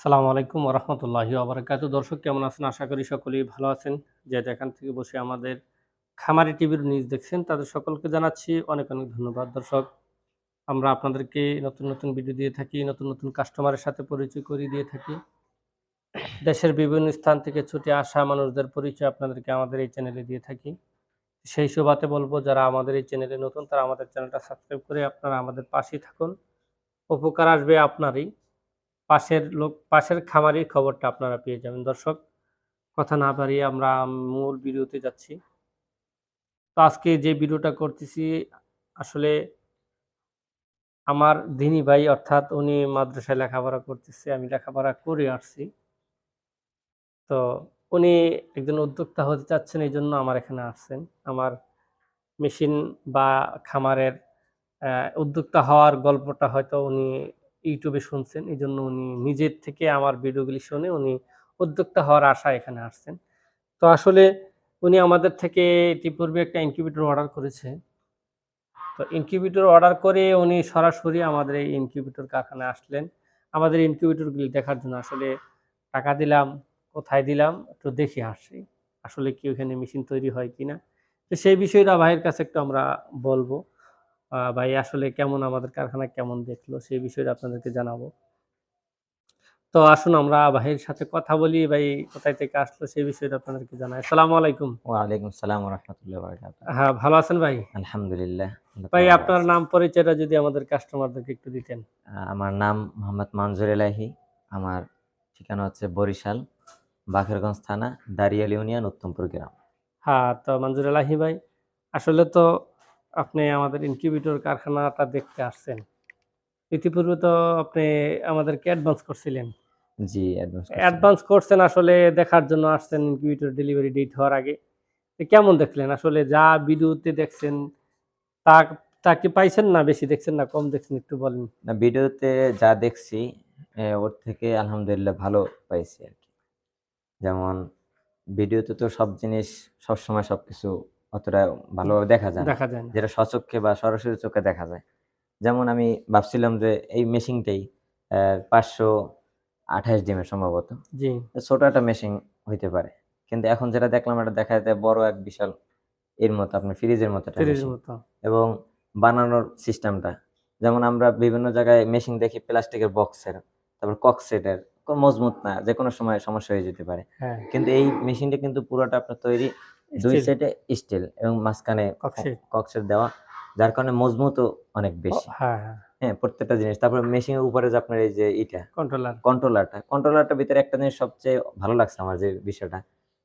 সালামু আলাইকুম ওরহমতুল্লাহি আবরাকাতু দর্শক, কেমন আছেন? আশা করি সকলেই ভালো আছেন। যে যেখান থেকে বসে আমাদের খামারি টিভির নিউজ দেখছেন, তাদের সকলকে জানাচ্ছি অনেক অনেক ধন্যবাদ। দর্শক, আমরা আপনাদেরকে নতুন নতুন ভিডিও দিয়ে থাকি, নতুন নতুন কাস্টমারের সাথে পরিচয় করিয়ে দিয়ে থাকি। দেশের বিভিন্ন স্থান থেকে ছুটে আসা মানুষদের পরিচয় আপনাদেরকে আমাদের এই চ্যানেলে দিয়ে থাকি। সেই সুবাদে বলব, যারা আমাদের এই চ্যানেলে নতুন, তারা আমাদের চ্যানেলটা সাবস্ক্রাইব করে আপনারা আমাদের পাশেই থাকুন। উপকার আসবে আপনারই। পাশের লোক, পাশের খামারির খবরটা আপনারা পেয়ে যাবেন। দর্শক, কথা না বাড়িয়ে আমরা মূল ভিডিওতে যাচ্ছি। তো আজকে যে ভিডিওটা করতেছি, আসলে আমার দিনী ভাই, অর্থাৎ উনি মাদ্রাসায় লেখাপড়া করতেছে, আমি লেখাপড়া করে আসছি। তো উনি একজন উদ্যোক্তা হতে চাচ্ছেন এই জন্য আমার এখানে আসছেন। আমার মেশিন বা খামারের উদ্যোক্তা হওয়ার গল্পটা হয়তো উনি ইউটিউবে শুনছেন এই জন্য উনি নিজের থেকে আমার ভিডিওগুলি শুনে উনি উদ্যোক্তা হওয়ার আশা এখানে আসছেন। তো আসলে উনি আমাদের থেকে ইতিপূর্বে একটা ইনকিউবেটর অর্ডার করেছে। তো ইনকিউবেটর অর্ডার করে উনি সরাসরি আমাদের এই ইনকিউবেটর কারখানায় আসলেন। আমাদের ইনকিউবেটরগুলি দেখার জন্য আসলে টাকা দিলাম, কোথায় দিলাম, একটু দেখে আসি, আসলে কি ওখানে মেশিন তৈরি হয় কিনা। তো সেই বিষয়টা ভাইয়ের কাছে একটু আমরা বলব। ভাই আসলে কেমন? আমাদের কারখানা কেমন দেখল? সেই বিষয়টা আপনাদেরকে জানাব। তো আসুন আমরা ভাইয়ের সাথে কথা বলি ভাই কোথায় থেকে আসলো সেই বিষয়টা আপনাদেরকে জানাই। আসসালামু আলাইকুম। ওয়ালাইকুম সালাম রহমতুল্লাহ বারকাত হ্যাঁ ভালো আছেন ভাই? আলহামদুলিল্লাহ ভাই আপনার নাম পরিচয়টা যদি আমাদের কাস্টমারদেরকে একটু দিতেন। আমার নাম মোহাম্মদ মানজুর এলাহি আমার ঠিকানা হচ্ছে বরিশাল বাকেরগঞ্জ থানা দারিয়াল ইউনিয়ন উত্তমপুর গ্রাম। হ্যাঁ তো মানজুর আলাহি ভাই আসলে তো আপনি আমাদের ইনকিউবেটর কারখানাটা দেখতে আসছেন। ইতিপূর্বে তো আপনি আমাদেরকে অ্যাডভান্স করছিলেন। জি অ্যাডভান্স অ্যাডভান্স করছেন আসলে দেখার জন্য আসছেন ইনকিউবেটর ডেলিভারি ডেট হওয়ার আগে। কেমন দেখলেন? আসলে যা ভিডিওতে দেখছেন তা তা কি পাইছেন না বেশি দেখছেন না কম দেখছেন একটু বলেন? না ভিডিওতে যা দেখছি ওর থেকে আলহামদুলিল্লাহ ভালো পাইছি আর কি। যেমন ভিডিওতে তো সব জিনিস সবসময় সবকিছু অতটা ভালোভাবে দেখা যায় দেখা যায় যেটা সচক্ষে বা সরাসরি চোখে দেখা যায়। যেমন আমি ভাবছিলাম যে এই মেশিনটাই পাঁচশো আঠাশ ডিমের সম্ভবত। জি। ছোট একটা মেশিন হইতে পারে। কিন্তু এখন যেটা দেখলাম এটা দেখা যায় বড় এক বিশাল এর মতো আপনার ফ্রিজের। মতো এবং বানানোর সিস্টেমটা। যেমন আমরা বিভিন্ন জায়গায় মেশিন দেখি প্লাস্টিকের বক্সের তারপর ককসেটের মজবুত না যে কোনো সময় সমস্যা হয়ে যেতে পারে। হ্যাঁ। কিন্তু এই মেশিনটা কিন্তু পুরোটা আপনার তৈরি দুই সাইডে স্টিল এবং মাঝখানে। কক্সেট দেওয়া যার কারণে মজবুতও অনেক বেশি। হ্যাঁ হ্যাঁ। হ্যাঁ প্রত্যেকটা জিনিস। তারপরে মেশিনের উপরে যে আপনার এই যে ইটা কন্ট্রোলার কন্ট্রোলারটা কন্ট্রোলারটার ভিতরে একটা জিনিস সবচেয়ে ভালো লাগছে আমার যে বিষয়টা।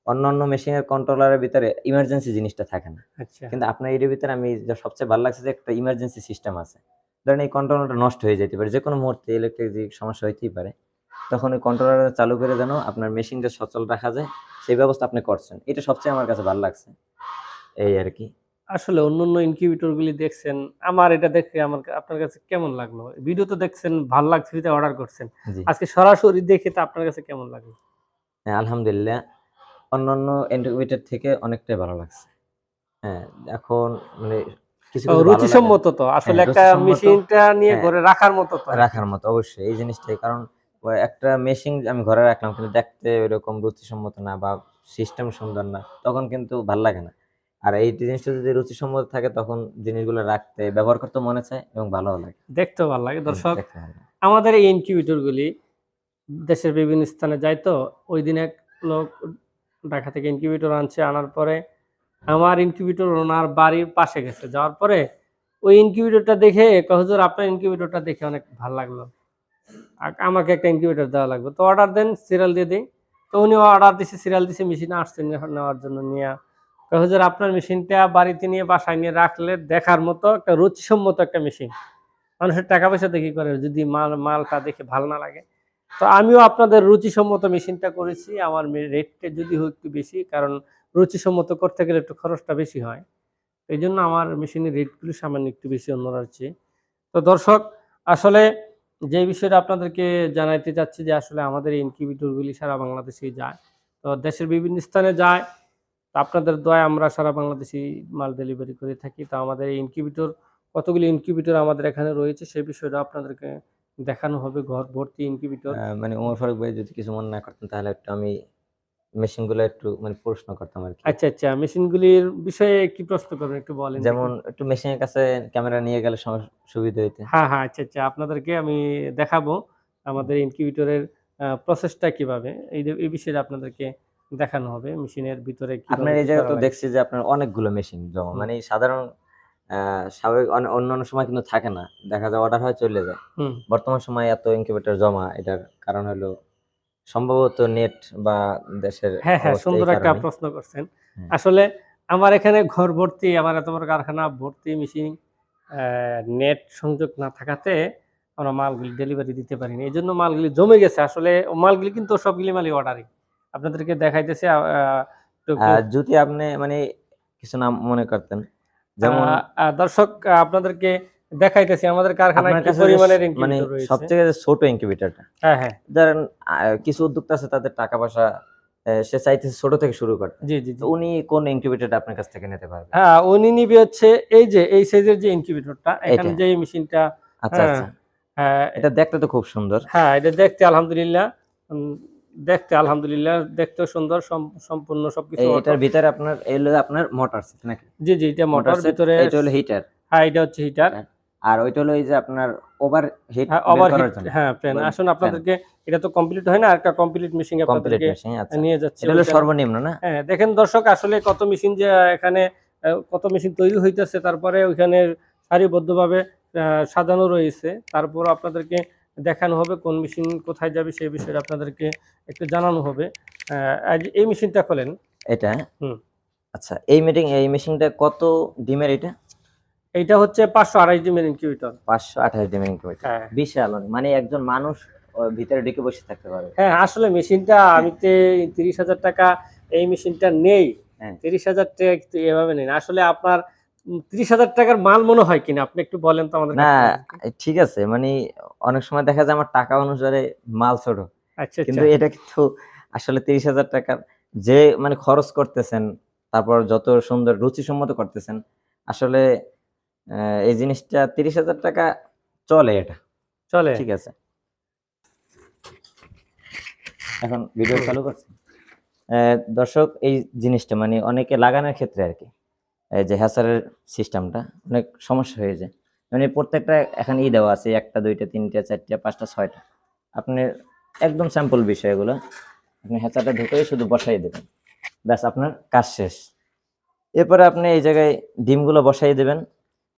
অন্যান্য মেশিনের কন্ট্রোলারের ভিতরে ইমার্জেন্সি জিনিসটা থাকে না। আচ্ছা। কিন্তু আপনার এর ভিতরে আমি যা সবচেয়ে ভালো লাগছে যে একটা ইমার্জেন্সি সিস্টেম আছে। ধরেন এই কন্ট্রোলারটা নষ্ট হয়ে যেতে পারে। যে কোনো মুহূর্তে ইলেকট্রিক সমস্যা হইতেই পারে। তখন ওই কন্ট্রোলারটা চালু করে যেন আপনার মেশিনটা সচল রাখা যায় সেই ব্যবস্থা আপনি করছেন। এটা সবচেয়ে আমার কাছে ভালো লাগছে এই আর কি। আসলে অন্য অন্য ইনকিউবেটর গুলি দেখছেন আমার এটা দেখে আমার আপনার কাছে কেমন লাগল? ভিডিও তো দেখছেন ভালো লাগছে অর্ডার করছেন। আজকে সরাসরি দেখে তো আপনার কাছে কেমন লাগল? হ্যাঁ আলহামদুলিল্লাহ। অন্যান্য ইন্টারভিউটার থেকে অনেকটাই ভালো লাগছে। হ্যাঁ এখন মানে রুচিসম্মত তো? আসলে হ্যাঁ, একটা মেশিনটা নিয়ে হ্যাঁ। ঘরে রাখার মতো তো? রাখার মতো অবশ্যই। এই জিনিসটাই কারণ একটা মেশিন আমি ঘরে রাখলাম কিন্তু দেখতে ওইরকম রুচিসম্মত না বা সিস্টেম সুন্দর না তখন কিন্তু ভালো লাগে না। আর এই জিনিসটা যদি রুচিসম্মত থাকে তখন জিনিসগুলো রাখতে ব্যবহার করতে মনে চায় এবং ভালো লাগে। দেখতেও ভালো লাগে। দর্শক। আমাদের এই ইনকিউবেটর গুলি দেশের বিভিন্ন স্থানে যায় তো ওই দিন এক লোক ঢাকা থেকে ইনকিউবেটর আনছে আনার পরে আমার ইনকিউবেটর ওনার বাড়ির পাশে গেছে। যাওয়ার পরে ওই ইনকিউবেটরটা দেখে কয়, হুজুর আপনার ইনকিউবেটরটা দেখে অনেক ভালো লাগল। আমাকে একটা ইনকিউবেটর দেওয়া লাগবে। তো অর্ডার দেন সিরিয়াল দিয়ে দিই। তো উনি অর্ডার দিছে সিরিয়াল দিছে মেশিন আসছে নেওয়ার জন্য নিয়ে। হুজুর, আপনার মেশিনটা বাড়িতে নিয়ে বাসায় নিয়ে রাখলে দেখার মতো একটা রুচিসম্মত একটা মেশিন মানুষের টাকা পয়সা দেখি করে? যদি মাল মালটা দেখে ভালো না লাগে। তো আমিও আপনাদের রুচিসম্মত মেশিনটা করেছি। আমার রেটটা যদি একটু বেশি, কারণ রুচিসম্মত করতে গেলে একটু খরচটা বেশি হয়। এই জন্য আমার মেশিনের রেটগুলি সামান্য একটু বেশি অন্যরা হচ্ছে। তো দর্শক, আসলে যে বিষয়টা আপনাদেরকে জানাইতে চাচ্ছি যে আসলে আমাদের ইনকিউবেটরগুলি সারা বাংলাদেশেই যায়। তো দেশের বিভিন্ন স্থানে যায়। তো আপনাদের দয়া আমরা সারা বাংলাদেশি মাল ডেলিভারি করে থাকি। তো আমাদের এই ইনকিউবেটর কতগুলি ইনকিউবেটর আমাদের এখানে রয়েছে সেই বিষয়টা আপনাদেরকে দেখানো হবে ঘর ভর্তি ইনকিউবেটর মানে ওমর ফারুক ভাই যদি কিছু মনে না করতেন তাহলে একটু আমি মেশিনগুলো একটু মানে প্রশ্ন করতাম আর কি। আচ্ছা আচ্ছা মেশিনগুলির বিষয়ে কি প্রশ্ন করবেন একটু বলেন। যেমন একটু মেশিনের কাছে ক্যামেরা নিয়ে গেলে সুবিধা হইতে। হ্যাঁ হ্যাঁ আচ্ছা আচ্ছা আপনাদেরকে আমি দেখাবো আমাদের ইনকিউবেটরের প্রসেসটা কীভাবে। এই এই বিষয়ে আপনাদেরকে দেখানো হবে মেশিনের ভিতরে আপনার এই জায়গায় তো। দেখছি যে আপনার অনেকগুলো মেশিন জমা। মানে সাধারণ স্বাভাবিক অন্য- অন্যান্য সময় কিন্তু থাকে না। দেখা যায় অর্ডার হয় চলে যায়। বর্তমান সময়ে এত ইনকিউবেটর জমা এটার কারণ হলো সম্ভবত নেট বা দেশের হ্যাঁ হ্যাঁ সুন্দর একটা প্রশ্ন করছেন। হ্যাঁ। আসলে আমার এখানে ঘর ভর্তি আমার এত বড় কারখানা ভর্তি মেশিন নেট সংযোগ না থাকাতে আমরা মালগুলি ডেলিভারি দিতে পারিনি। এই জন্য মালগুলি জমে গেছে। আসলে ও মালগুলি কিন্তু সবগুলি মালই অর্ডারই আপনাদেরকে দেখাইতেছে যদি আপনি মানে কিছু নাম মনে করতেন যেমন দর্শক আপনাদেরকে দেখাইতেছি আমাদের কারখানায় কি পরিমাণের মানে সবথেকে ছোট ইনকিউবেটরটা হ্যাঁ হ্যাঁ। ধরেন কিছু উদ্যোক্তা আছে তাদের টাকা পয়সা সে চাইতেছে ছোট থেকে শুরু করতে জি জি উনি কোন ইনকিউবেটরটা আপনার কাছ থেকে নিতে পারবেন হ্যাঁ উনি নিবে হচ্ছে এই যে এই সাইজের যে ইনকিউবেটরটা এখানে যে মেশিনটা আচ্ছা হ্যাঁ, আচ্ছা। হ্যাঁ। এটা দেখতে তো খুব সুন্দর। হ্যাঁ এটা দেখতে আলহামদুলিল্লাহ দেখতে আলহামদুলিল্লাহ দেখতেও সুন্দর সম্পূর্ণ সবকিছু এটার ভিতরে আপনার এই হলো আপনার মোটর সেট নাকি? জি জি এটা মোটর মোটর ভিতরে এটা হলো হিটার হ্যাঁ এটা হচ্ছে হিটার আর ওইটা হলো এই যে আপনার ওভার হিট ওভার জন্য। হ্যাঁ ফ্যান আসুন আপনাদেরকে এটা তো কমপ্লিট হয় না একটা কমপ্লিট মেশিন আপনাদেরকে আচ্ছা। নিয়ে যাচ্ছে। এটা হলো সর্বনিম্ন না? হ্যাঁ দেখেন দর্শক আসলে কত মেশিন যে এখানে কত মেশিন তৈরি হইতেছে তারপরে ওইখানে সারিবদ্ধভাবে সাজানো রয়েছে। তারপর আপনাদেরকে দেখানো হবে কোন মেশিন কোথায় যাবে সেই বিষয়ে আপনাদেরকে একটু জানানো হবে। এই মেশিনটা খোলেন। এটা? হুম। আচ্ছা এই মিটিং এই মেশিনটা কত ডিমের এটা? এইটা হচ্ছে পাঁচশো আড়াই ডিমের ইনকিউবেটর পাঁচশো আঠাশ ডিমের ইনকিউবেটর হ্যাঁ। বিশাল মানে একজন মানুষ ভিতরে ঢুকে বসে থাকতে পারবে। হ্যাঁ আসলে মেশিনটা আমি তো তিরিশ হাজার টাকা এই মেশিনটা নেই। হ্যাঁ। তিরিশ হাজার টাকা কিন্তু এভাবে নেই। আসলে আপনার তিরিশ হাজার টাকার মাল মনে হয় কিনা? আপনি একটু বলেন তো আমাদের না ঠিক আছে। মানে অনেক সময় দেখা যায় আমার টাকা অনুসারে মাল ছোট। আচ্ছা কিন্তু আচ্ছা এটা কিন্তু আসলে তিরিশ হাজার টাকার যে মানে খরচ করতেছেন তারপর যত সুন্দর রুচিসম্মত করতেছেন আসলে এই জিনিসটা তিরিশ হাজার টাকা চলে এটা। চলে। ঠিক আছে। এখন ভিডিও চালু করছে। দর্শক এই জিনিসটা মানে অনেকে লাগানোর ক্ষেত্রে আর কি এই যে হ্যাসারের সিস্টেমটা অনেক সমস্যা হয়ে যায়। মানে প্রত্যেকটা এখানে ই দেওয়া আছে একটা দুইটা তিনটা চারটা পাঁচটা ছয়টা। আপনি একদম স্যাম্পল বিষয় এগুলো আপনি হ্যাচারটা ঢুকে শুধু বসাই দেবেন। ব্যাস আপনার কাজ শেষ। এরপরে আপনি এই জায়গায় ডিমগুলো বসাই দেবেন।